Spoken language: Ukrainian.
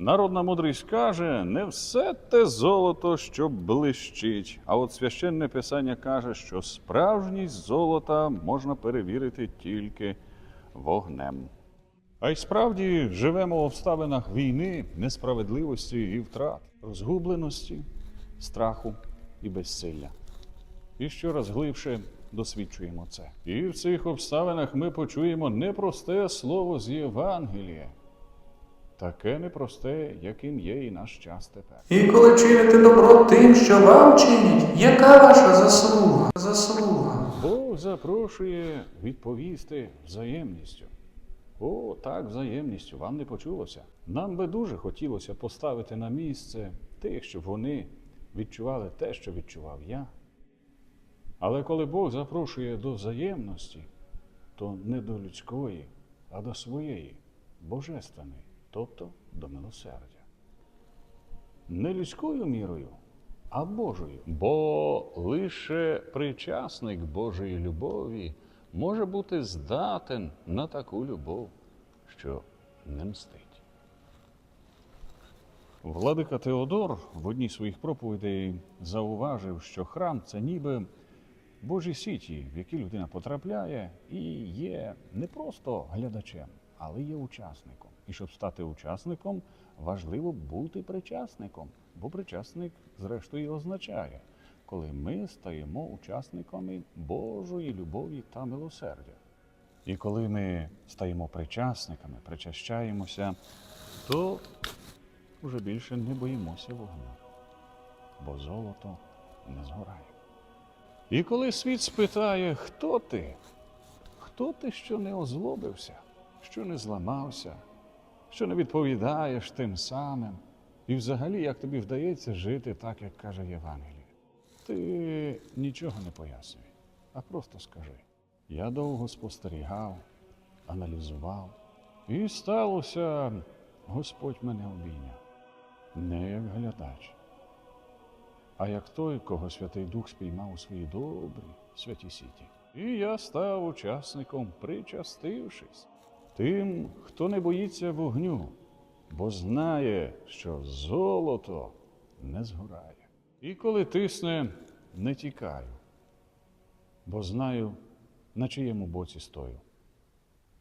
Народна мудрість каже, не все те золото, що блищить. А от священне писання каже, що справжність золота можна перевірити тільки вогнем. А й справді живемо в обставинах війни, несправедливості і втрат, розгубленості, страху і безсилля. І щораз глибше досвідчуємо це. І в цих обставинах ми почуємо непросте слово з Євангелія. Таке непросте, яким є і наш час тепер. І коли чините добро тим, що вам чинять, яка ваша заслуга? Заслуга. Бог запрошує відповісти взаємністю. О, так, взаємністю, вам не почулося. Нам би дуже хотілося поставити на місце тих, щоб вони відчували те, що відчував я. Але коли Бог запрошує до взаємності, то не до людської, а до своєї, божественної, тобто до милосердя. Не людською мірою, а Божою. Бо лише причасник Божої любові може бути здатен на таку любов, що не мстить. Владика Теодор в одній своїх проповідей зауважив, що храм це ніби Божі сіті, в які людина потрапляє і є не просто глядачем, але є учасником. І щоб стати учасником, важливо бути причасником, бо причасник, зрештою, означає, коли ми стаємо учасниками Божої любові та милосердя. І коли ми стаємо причасниками, причащаємося, то вже більше не боїмося вогню, бо золото не згорає. І коли світ спитає, хто ти, хто ти, що не озлобився, що не зламався, що не відповідаєш тим самим, і взагалі, як тобі вдається жити так, як каже Євангеліє, ти нічого не пояснюй, а просто скажи. Я довго спостерігав, аналізував, і сталося, Господь мене обійняв. Не як глядач, а як той, кого Святий Дух спіймав у свої добрі святі сіті. І я став учасником, причастившись, тим, хто не боїться вогню, бо знає, що золото не згорає. І коли тисне, не тікаю, бо знаю, на чиєму боці стою.